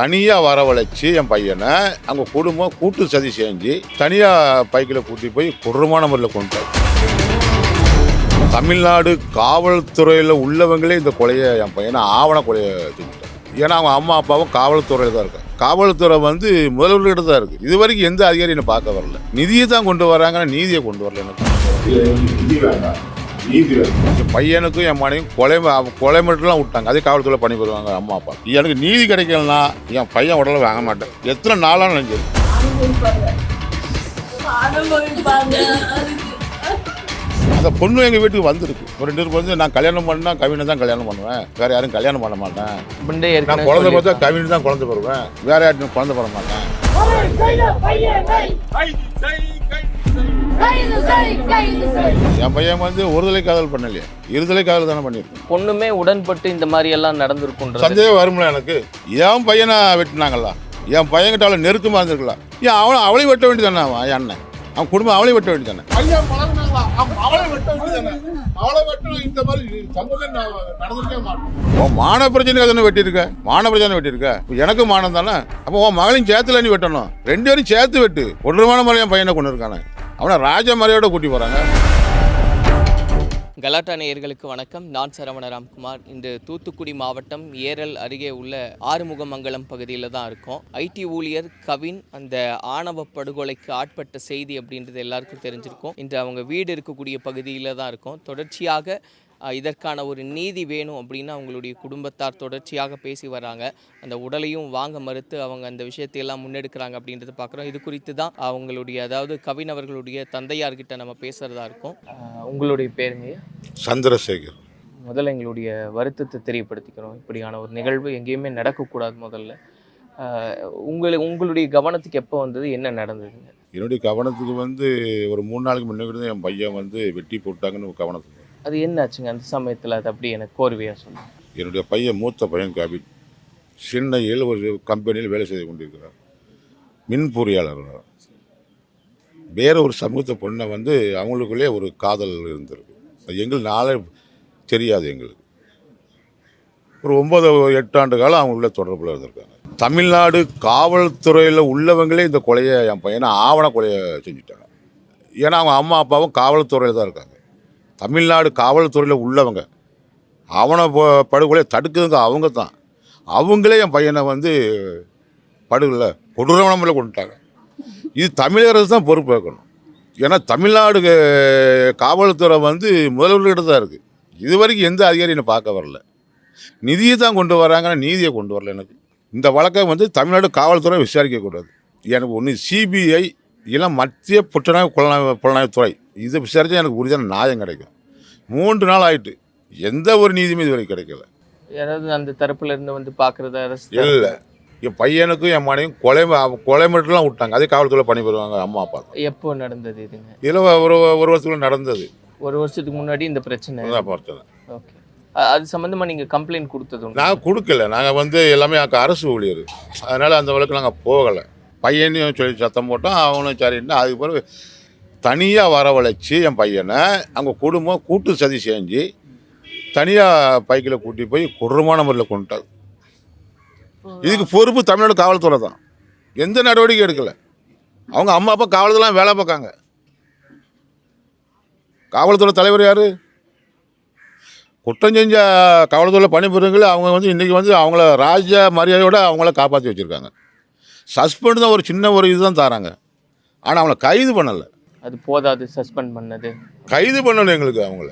தனியாக வரவழைச்சி என் பையனை அவங்க குடும்பம் கூட்டு சதி செஞ்சு தனியாக பைக்கில் கூட்டி போய் குரமான முறையில் கொண்டார் தமிழ்நாடு காவல்துறையில் உள்ளவங்களே இந்த கொலையை என் பையனை ஆவண கொலையை செஞ்சுட்டாங்க ஏன்னா அவங்க அம்மா அப்பாவும் காவல்துறையில் தான் இருக்காங்க. காவல்துறை வந்து முதல்வர்கிட்ட தான் இருக்குது இது வரைக்கும் எந்த அதிகாரியும் என்னை பார்க்க வரல. நிதியை தான் கொண்டு வராங்கன்னா நீதியை கொண்டு வரல எனக்கு. என் பையனுக்கும் என் மனையும் கொலை கொலை மட்டும்லாம் விட்டாங்க. அதே காவல்துறை பண்ணி போடுவாங்க அம்மா அப்பா. எனக்கு நீதி கிடைக்கலனா என் பையன் உடலை வாங்க மாட்டேன். எத்தனை நாளாக நினைஞ்சது அந்த பொண்ணு எங்கள் வீட்டுக்கு வந்திருக்கு. ஒரு ரெண்டு பேருக்கு வந்து நான் கல்யாணம் பண்ணா கவினை தான் கல்யாணம் பண்ணுவேன். வேற யாரும் கல்யாணம் பண்ண மாட்டேன். நான் குழந்தை பார்த்தா. கவினை தான் குழந்தை பெறுவேன். வேற யார்ட்டும் குழந்தை பெற மாட்டேன். என் பையன் வந்து ஒருதலை காதல் பண்ணலையே. இருதலை காதல் தானே பண்ணியிருக்கேன். பொண்ணுமே உடன்பட்டு இந்த மாதிரி எல்லாம் நடந்திருக்குன்றது. சந்தேகம் வரும்ல எனக்கு. என் பையனை வெட்டினாங்களா? என் பையன்கிட்ட அவளை நெருக்கமாக இருந்திருக்கலாம் ஏன் அவனை அவளையும் வெட்ட வேண்டியதானே அவன் என் அண்ணன்? அவன் குடும்பம் அவளையும் வெட்ட? அவன் மாட்டேன். உன் மான பிரச்சனை தானே வெட்டியிருக்க? மான பிரச்சனை வெட்டியிருக்க? எனக்கும் மானம் தானே? அப்போ உன் மகளையும் சேர்த்துல நீ வெட்டணும். ரெண்டு பேரும் சேர்த்து வெட்டு. கொடூரமான முறை என் பையனை கொண்டு இருக்கானே அவனை ராஜ கூட்டி போகிறாங்க கலாட்டா நேயர்களுக்கு வணக்கம். நான் சரவண ராம்குமார். இன்று தூத்துக்குடி மாவட்டம் ஏரல் அருகே உள்ள ஆறுமுகமங்கலம் பகுதியில் தான் இருக்கோம். ஐடி ஊழியர் கவின் அந்த ஆணவ படுகொலைக்கு ஆட்பட்ட செய்தி அப்படின்றது எல்லாருக்கும் தெரிஞ்சிருக்கும். இன்று அவங்க வீடு இருக்கக்கூடிய பகுதியில் தான் இருக்கும். தொடர்ச்சியாக இதற்கான ஒரு நீதி வேணும் அப்படின்னு அவங்களுடைய குடும்பத்தார் தொடர்ச்சியாக பேசி வராங்க. அந்த உடலையும் வாங்க மறுத்து அவங்க அந்த விஷயத்தை எல்லாம் முன்னெடுக்கிறாங்க அப்படின்றத பார்க்குறோம். இது குறித்து தான் அவங்களுடைய அதாவது கவின் அவர்களுடைய தந்தையார்கிட்ட நம்ம பேசுகிறதா இருக்கும். உங்களுடைய பேருங்க சந்திரசேகர். முதல்ல எங்களுடைய வருத்தத்தை தெரியப்படுத்திக்கிறோம். இப்படியான ஒரு நிகழ்வு எங்கேயுமே நடக்கக்கூடாது முதல்ல. உங்களை உங்களுடைய கவனத்துக்கு எப்போ வந்தது? என்ன நடந்ததுங்க? என்னுடைய கவனத்துக்கு வந்து ஒரு மூணு நாளைக்கு முன்னாடி என் பையன் வந்து வெட்டி போட்டாங்கன்னு கவனத்துக்கு. அது என்னாச்சுங்க? அந்த சமயத்தில் அது அப்படி எனக்கு கோர்வையாக சொல்லுங்க என்னுடைய பையன் மூத்த பையன் காபி சென்னையில் ஒரு கம்பெனியில் வேலை செய்து கொண்டிருக்கிறார். மின் பொறியாளர் வேற ஒரு சமூகத்தை பொண்ணை வந்து அவங்களுக்குள்ளே ஒரு காதல் இருந்திருக்கு. அது எங்களுக்கு நாளே தெரியாது எங்களுக்கு. ஒரு ஒம்பது எட்டு ஆண்டு காலம் அவங்க தொடர்பில் இருந்திருக்காங்க. தமிழ்நாடு காவல்துறையில் உள்ளவங்களே இந்த கொலையை என் பையனை ஆவண கொலையை செஞ்சுட்டாங்க. ஏன்னா அவங்க அம்மா அப்பாவும் காவல்துறையில் தான் இருக்காங்க. தமிழ்நாடு காவல்துறையில் உள்ளவங்க. அவனை ப- படுகொலை தடுக்குதுங்க அவங்க தான். அவங்களே என் பையனை வந்து படுகொலை கொடூரவனமில் கொண்டுட்டாங்க. இது தமிழக அரசு தான் பொறுப்பேற்கணும் ஏன்னா தமிழ்நாடு காவல்துறை வந்து முதல்வர்கிட்ட தான் இருக்குது இது வரைக்கும் எந்த அதிகாரி என்னை பார்க்க வரல. நிதியை தான் கொண்டு வராங்கன்னா நீதியை கொண்டு வரல எனக்கு. இந்த வழக்கை வந்து தமிழ்நாடு காவல்துறை விசாரிக்கக்கூடாது. எனக்கு ஒன்று சிபிஐ இல்லை மத்திய புலனாய்வு புலனாய்வு புலனாய்வுத்துறை இதை விசாரித்தா எனக்கு உறுதியான நியாயம் கிடைக்கும். மூன்று நாள் ஆயிட்டு எந்த ஒரு நீதியுமே இது வரைக்கும் கிடைக்கல. யாராவது அந்த தரப்புல இருந்து வந்து பார்க்குறத அரசு இல்லை. என் பையனுக்கும் என் மனையும் கொலை கொலை மட்டும்லாம் விட்டாங்க. அதே காவல்துறை பண்ணி போடுவாங்க அம்மா அப்பா. எப்போ நடந்தது இதுங்க? இதில் ஒரு ஒரு வருஷத்துக்குள்ள நடந்தது. ஒரு வருஷத்துக்கு முன்னாடி இந்த பிரச்சனை? அதான் பார்த்தேன். ஓகே. அது சம்மந்தமாக நீங்கள் கம்ப்ளைண்ட் கொடுத்தது? நாங்கள் கொடுக்கல. நாங்கள் வந்து எல்லாமே அரசு ஊழியர். அதனால் அந்த வழக்கு நாங்கள் போகலை. பையனையும் சொல்லி சத்தம் போட்டோம் அவனும் சரின்னா அதுக்கு பிறகு தனியாக வரவழைச்சி என் பையனை அவங்க குடும்பம் கூட்டு சதி செஞ்சு தனியாக பைக்கில் கூட்டி போய் கொடூரமான முறையில் கொண்டுட்டாங்க இதுக்கு பொறுப்பு தமிழ்நாடு காவல்துறை தான். எந்த நடவடிக்கை எடுக்கலை. அவங்க அம்மா அப்பா காவல்துறைலாம் வேலை பார்க்காங்க. காவல்துறை தலைவர் யார்? குற்றம் செஞ்ச காவல்துறை பணிபுரிங்களே அவங்க வந்து இன்றைக்கி வந்து அவங்கள ராஜ மரியாதையோட அவங்கள காப்பாற்றி வச்சுருக்காங்க. சஸ்பெண்ட் தான் ஒரு சின்ன ஒரு இதுதான் தராங்க. ஆனால் அவங்கள கைது பண்ணலை. அது போதாது சஸ்பெண்ட் பண்ணது. கைது பண்ணணும் எங்களுக்கு அவங்கள.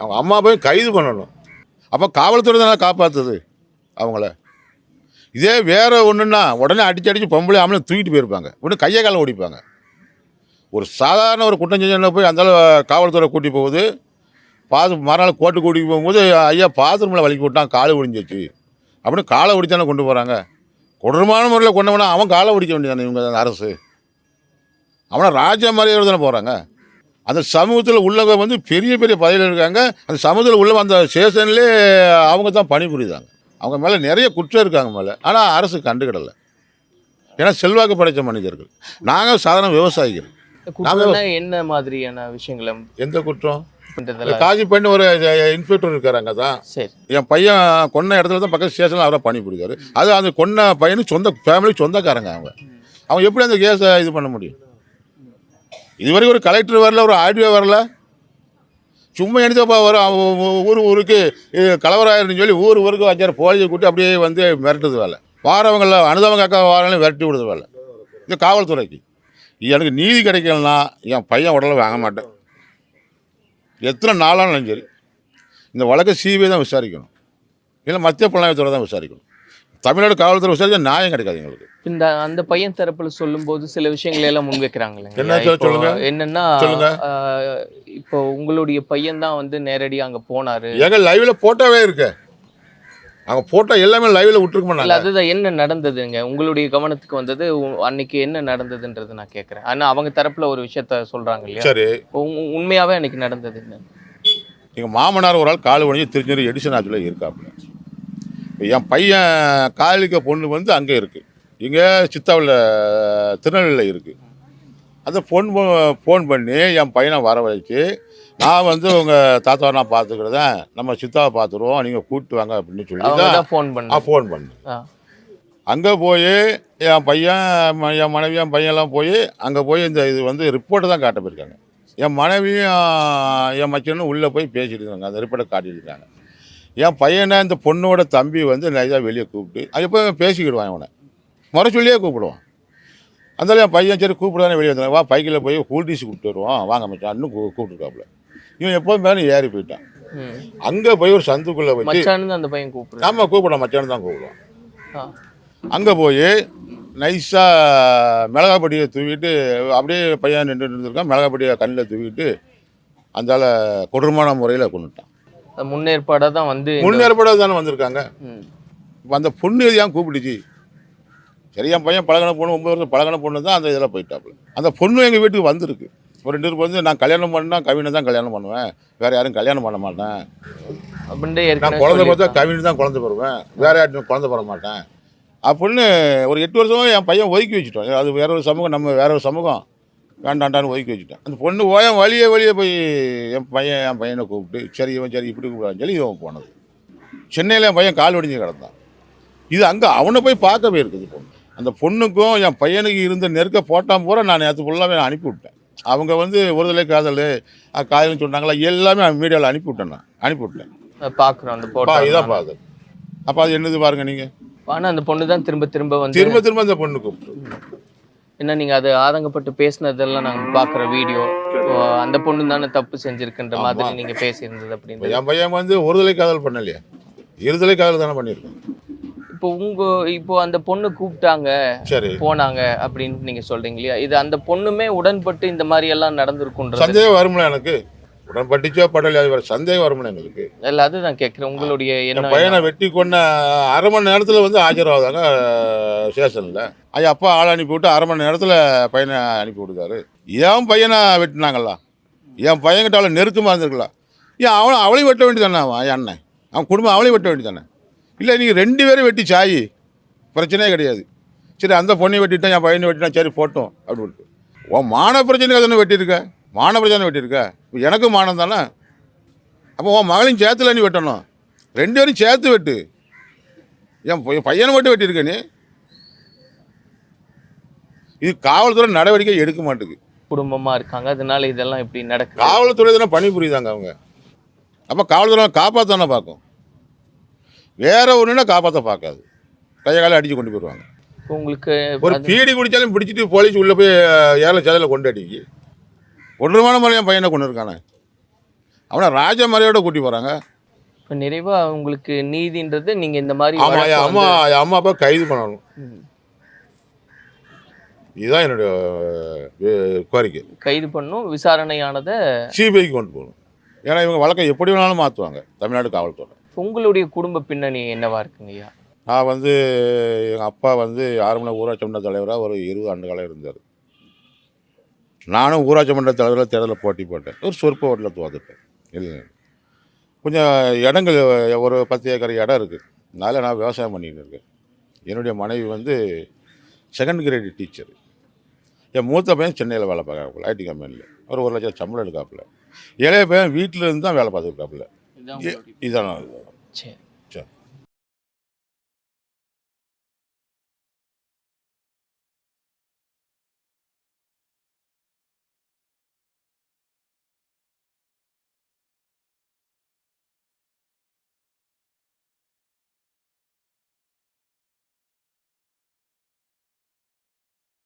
அவங்க அம்மா போய் கைது பண்ணணும். அப்போ காவல்துறை தானே காப்பாற்றுது அவங்கள. இதே வேற ஒன்றுன்னா உடனே அடிச்சு அடிச்சு பொம்பளை ஆம்பளை தூக்கிட்டு போயிருப்பாங்க. உடனே கையை காலம் ஓடிப்பாங்க. ஒரு சாதாரண ஒரு குற்றம் செஞ்சவன போய் அந்த காவல்துறை கூட்டி போகுது. பாது மறுநாள் கோர்ட்டு கூட்டி போகும்போது ஐயா பாத்ரூமில் வலிக்கி விட்டான் காலை ஒடிஞ்சிச்சு அப்படின்னு காலை ஒடித்தானே கொண்டு போகிறாங்க கொடூரமான முறையில் கொண்டவனா அவன் காலை ஒடிக்க வேண்டியதானே இவங்க அந்த அரசு? அவனை ராஜ மரியாதை தானே போகிறாங்க அந்த சமூகத்தில் உள்ளவங்க வந்து பெரிய பெரிய பதவியில் இருக்காங்க. அந்த சமூகத்தில் உள்ள அந்த ஸ்டேஷன்லேயே அவங்க தான் பணிபுரியுதாங்க அவங்க மேலே நிறைய குற்றம் இருக்காங்க மேலே. ஆனால் அரசு கண்டுக்கிடலை. ஏன்னா செல்வாக்கு படைத்த மனிதர்கள். நாங்கள் சாதாரண விவசாயிகள். என்ன மாதிரியான விஷயங்களை எந்த குற்றம்? காஜி பண்ணி ஒரு இன்ஸ்பெக்டர் இருக்காரு அங்கே தான். சரி. என் பையன் கொன்ன இடத்துல தான் பக்கத்து ஸ்டேஷனில் அவரை பண்ணி பிடிக்காரு அது அந்த கொன்ன பையனுக்கு சொந்த ஃபேமிலி சொந்தக்காரங்க அவங்க. அவங்க எப்படி அந்த கேஸை இது பண்ண முடியும்? இது வரைக்கும் ஒரு கலெக்டர் வரல ஒரு ஆர்டிஓ வரல. சும்மா எடுத்தப்பா வரும்? ஊர் ஊருக்கு கலவராயிருன்னு சொல்லி ஊர் ஊருக்கு அஞ்சாறு போலீஸை கூட்டி அப்படியே வந்து மிரட்டுது வேலை. வாரவங்கள அனுதவங்க அக்கா வாரவங்களையும் விரட்டி விடுது வேலை. இது காவல்துறைக்கு. எனக்கு நீதி கிடைக்கலனா என் பையன் உடலை வாங்க மாட்டேன். எத்தனை நாளானாலும் சரி இந்த வழக்கை சிபிஐ தான் விசாரிக்கணும். இல்லை மத்திய புலனாய்வுத்துறை தான் விசாரிக்கணும். தமிழ்நாடு காவல்துறை விசாரிச்சா நியாயம் கிடைக்காது எங்களுக்கு. இந்த அந்த பையன் தரப்புல சொல்லும்போது சில விஷயங்களை எல்லாம் முன்வைக்கிறாங்க இல்லைங்க என்ன சொல்லுங்க? என்னன்னா இப்போ உங்களுடைய பையன் தான் வந்து நேரடியா அங்க போனாரு. எங்க லைவ்ல போட்டோவே இருக்கு. அவங்க போட்டோ எல்லாமே லைவ்ல விட்டுருக்க இல்ல அதுதான். என்ன நடந்ததுங்க? உங்களுடைய கவனத்துக்கு வந்தது அன்னைக்கு என்ன நடந்ததுன்றது நான் கேக்குறேன். ஆனா அவங்க தரப்புல ஒரு விஷயத்த சொல்றாங்க இல்லையா? சரி. உ- உண்மையாவே அன்னைக்கு நடந்தது. எங்கள் மாமனார் ஒரு ஆள் கால் ஒடிஞ்சு திருச்செந்தூர் எடிசன் ஆற்றில் இருக்காப்புல. என் பையன் காலிக்க பொண்ணு வந்து அங்கே இருக்குது இங்கே சித்தாவில் திருநெல்வேலியில் இருக்குது அந்த ஃபோன் ஃபோன் பண்ணி என் பையனை வர வச்சு நான் வந்து உங்கள் தாத்தாவை நான் பார்த்துக்கிறதேன் நம்ம சித்தாவை பார்த்துருவோம். நீங்கள் கூப்பிட்டு வாங்க அப்படின்னு சொல்லி ஃபோன் பண்ண. ஃபோன் பண்ணேன். அங்கே போய் என் பையன் என் மனைவி என் பையன்லாம் போய் அங்கே போய் இந்த இது வந்து ரிப்போர்ட்டு தான் காட்ட போயிருக்காங்க. என் மனைவியும் என் மச்சனும் உள்ளே போய் பேசிட்டு இருக்காங்க. அந்த ரிப்போர்ட்டை காட்டியிருக்காங்க என் பையனை இந்த பொண்ணோட தம்பி வந்து நைஸாக வெளியே கூப்பிட்டு அது எப்போ பேசிக்கிடுவான் அவனை முறை சொல்லியே கூப்பிடுவான். அந்த என் பையன் சரி கூப்பிடுவானே வெளியே வந்தாங்க வா பைக்கில் போய் கூல்டீஸ் கூப்பிட்டு வருவான். வாங்க மச்சான் இன்னும் கூ கூப்பிட்டுருக்காப்புல. இவன் எப்போதும் மேலே ஏறி போயிட்டான். அங்கே போய் ஒரு சந்துக்குள்ளே வச்சு மச்சான்னு அந்த பையன் கூப்பிடுறான். ஆமாம் கூப்பிடான் மச்சான் தான் கூப்பிடுவான். ஆ. அங்கே போய் நைஸாக மிளகாப்பொடியை தூவிட்டு அப்படியே பையன் நின்று இருந்திருக்கான் மிளகாப்பொடியை கண்ணில் தூவிட்டு அந்தால கொடூரமான முறையில் கொண்டுட்டான். அது முன்னேற்பாடா தான் வந்து முன்னேற்பாடாக தானே வந்திருக்காங்க. அந்த பொண்ணு ஏன் கூப்பிடுச்சு சரி என் பையன் பழகின பொண்ணு ஒன்பது வருஷம் பழகின பொண்ணு தான் அந்த இதில் போயிட்டாப்புல. அந்த பொண்ணு எங்கள் வீட்டுக்கு வந்திருக்கு. ஒரு ரெண்டு பேருக்கு வந்து நான் கல்யாணம் பண்ணா கவினை தான் கல்யாணம் பண்ணுவேன். வேறு யாரும் கல்யாணம் பண்ண மாட்டேன். அப்படின்ட்டு நான் குழந்தை பார்த்தா. கவின் தான் குழந்தை பெறுவேன். வேற யார்ட்டும் குழந்தை பெற மாட்டேன். அப்படின்னு ஒரு எட்டு வருஷமா என் பையன் ஒதுக்கி வச்சுட்டோம். அது வேற ஒரு சமூகம் நம்ம வேற ஒரு சமூகம். வேண்டாண்டான்னு ஒதுக்கி வச்சுட்டேன் அந்த பொண்ணு ஓயம் வழியே வழியே போய் என் பையன் என் பையனை கூப்பிட்டு சரி இவன் சரி இப்படி கூப்பிடான்னு சொல்லி இவன் போனது. சென்னையில் என் பையன் கால் ஒடிஞ்சு கிடந்தான். இது அங்கே அவனை போய் பார்க்க போயிருக்குது பொண்ணு. அந்த பொண்ணுக்கும் என் பையனுக்கு இருந்த நெருக்க போட்டான் பூரா நான் நேற்று ஃபுல்லாகவே அனுப்பி விட்டேன். அவங்க வந்து ஒருதலை காதல் காதல்னு சொன்னாங்களா எல்லாமே மீடியாவில் அனுப்பி விட்டேன் நான். அனுப்பி விட்டேன். அஹ் பாக்குறோம் அந்த போட்டோ இதான் பாது அப்போ அது என்னது பாருங்க நீங்க. ஆனா அந்த பொண்ணு தான் திரும்ப திரும்ப வந்து திரும்ப திரும்ப அந்த பொண்ணு கூப்பிட்டு என்ன நீங்க அது ஆதங்கப்பட்டு பேசினதெல்லாம் நாங்க பாக்குற வீடியோ. அந்த பொண்ணு தானே தப்பு செஞ்சிருக்குன்ற மாதிரி நீங்க பேசியிருந்தது அப்படின்னு என் பையன் வந்து ஒருதலை காதல் பண்ணலையா. இருதலை காதல் தானே பண்ணியிருக்கேன். இப்போ உங்க இப்போ அந்த பொண்ணு கூப்பிட்டாங்க போனாங்க அப்படின்னு நீங்க சொல்றீங்க இல்லையா? இது அந்த பொண்ணுமே உடன்பட்டு இந்த மாதிரி எல்லாம் நடந்திருக்குன்றது. சந்தேகம் வரும்ல எனக்கு? உடன்பட்டுச்சோ படலையா வேற சந்தேகம் வரும்ல எங்களுக்கு இல்ல அதுதான் கேக்குறேன். உங்களுடைய என் என்ன பையனை வெட்டி கொண்ட அரை மணி நேரத்தில் வந்து ஆஜராகுதாங்க ஸ்டேஷனில் ஐயா அப்பா ஆள் அனுப்பி விட்டு அரை மணி நேரத்தில் பையனை அனுப்பி விடுதாரு என் பையனை வெட்டினாங்களா? என் பையன்கிட்ட அவளை நெருக்கமாக இருந்திருக்கலாம் ஏன் அவனை அவளையும் வெட்ட வேண்டியதானே அவன் என் அண்ணன்? அவன் குடும்பம் அவளையும் வெட்ட வேண்டியதானே இல்லை நீங்கள் ரெண்டு பேரும் வெட்டி சாயி. பிரச்சனையே கிடையாது. சரி அந்த பொண்ணை வெட்டிட்டேன் என் பையனை வெட்டினா சரி போட்டோம் அப்படின்ட்டு. உன் மான பிரச்சனைக்கு தானே வெட்டியிருக்க? மான பிரச்சனை வெட்டியிருக்க? இப்ப எனக்கும் மானம் தானே? அப்போ உன் மகளையும் சேர்த்துல நீ வெட்டணும். ரெண்டு பேரும் சேர்த்து வெட்டு. என் பையன் பையனை மட்டும் வெட்டியிருக்க நீ? இது காவல்துறை நடவடிக்கை எடுக்க மாட்டேங்குது குடும்பமா இருக்காங்க. அதனால இதெல்லாம் இப்படி நடக்குது. காவல்துறை தானே பணி புரியுதாங்க அவங்க. அப்போ காவல்துறை காப்பாற்றானே பார்க்கும். வேற ஒன்றுனா காப்பாற்ற பார்க்காது. கையை காலை அடித்து கொண்டு போயிடுவாங்க. உங்களுக்கு ஒரு பீடி குடித்தாலும் பிடிச்சிட்டு போலீஸ் உள்ளே போய் ஏழை சதையில் கொண்டு அடிக்கி ஒன்றுமான முறையாக பையனை கொண்டு இருக்கானே அவனை ராஜ மரியாதை கூட்டி போகிறாங்க இப்ப நிறைவா உங்களுக்கு நீதின்றது நீங்க இந்த மாதிரி ஆமாம் என் அம்மா என் அம்மா அப்பா கைது பண்ணணும். இதுதான் என்னுடைய அஹ், கோரிக்கை. கைது பண்ணும் விசாரணையானதை சிபிஐக்கு கொண்டு போகணும். ஏன்னா இவங்க வழக்கை எப்படி வேணாலும் மாற்றுவாங்க தமிழ்நாடு காவல்துறை. உங்களுடைய குடும்ப பின்னணி என்னவா இருக்குங்க ஐயா? நான் வந்து எங்கள் அப்பா வந்து ஆரம்ப ஊராட்சி மன்ற தலைவராக ஒரு இருபது ஆண்டு காலம் இருந்தார். நானும் ஊராட்சி மன்ற தலைவராக தேர்தலில் போட்டி போட்டேன். ஒரு சொற்ப ஓட்டில் தோத்துட்டேன். இல்லை. கொஞ்சம் இடங்கள் ஒரு பத்து ஏக்கர் இடம் இருக்குது அதனால் நான் விவசாயம் பண்ணிட்டு இருக்கேன். என்னுடைய மனைவி வந்து செகண்ட் கிரேட் டீச்சர் என் மூத்த பையன் சென்னையில் வேலை பார்க்குறாப்புல ஐடி கம்பெனியில் ஒரு ஒரு லட்சம் சம்பளம் எடுக்காப்புல இளைய பையன் வீட்டிலேருந்து தான் வேலை பார்த்துருக்காப்புல இதுதான் உங்களுடைய- இதான் சரி